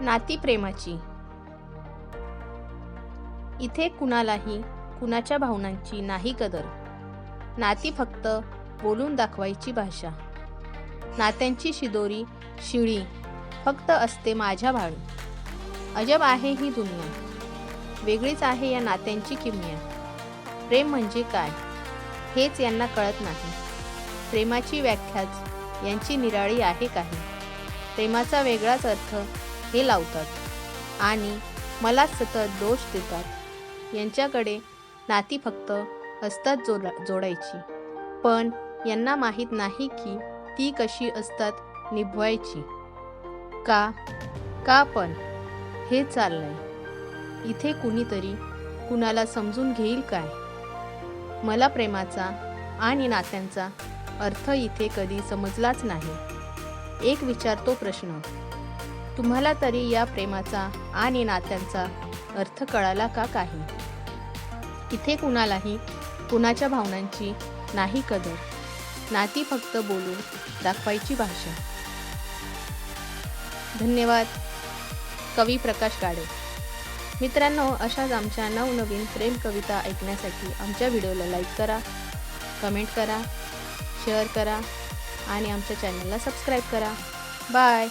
नाती प्रेमाची. इथे कुणालाही कुणाच्या भावनांची नाही कदर. नाती फक्त बोलून दाखवायची भाषा. नात्यांची शिदोरी शिळी फक्त असते माझ्या भाळी अजब आहे ही दुनिया. वेगळीच आहे या नात्यांची किमया. प्रेम म्हणजे काय? हेच यांना कळत नाही. प्रेमाची व्याख्याच यांची निराळी आहे काही. प्रेमाचा वेगळाच अर्थ हे लावतात. आणि मला सतत दोष देतात. यांच्याकडे नाती फक्त असतात जोडा जोडायची. पण यांना माहीत नाही की ती कशी असतात निभवायची. का? का पण? हे चाललंय. इथे कुणीतरी कुणाला समजून घेईल काय? मला प्रेमाचा आणि नात्यांचा अर्थ इथे कधी समजलाच नाही. एक विचारतो प्रश्न. तुम्हाला तरी या प्रेमाचा आणि नात्यांचा अर्थ कळाला का काही? इथे कुणालाही कुणाच्या भावनांची नाही कदर. नाती फक्त बोलून दाखवायची भाषा. धन्यवाद. कवी प्रकाश गाडे. मित्रांनो अशाच आमच्या नवनवीन प्रेम कविता ऐकण्यासाठी आमच्या व्हिडिओला लाईक करा कमेंट करा शेअर करा आणि आमच्या चॅनलला सबस्क्राईब करा. बाय.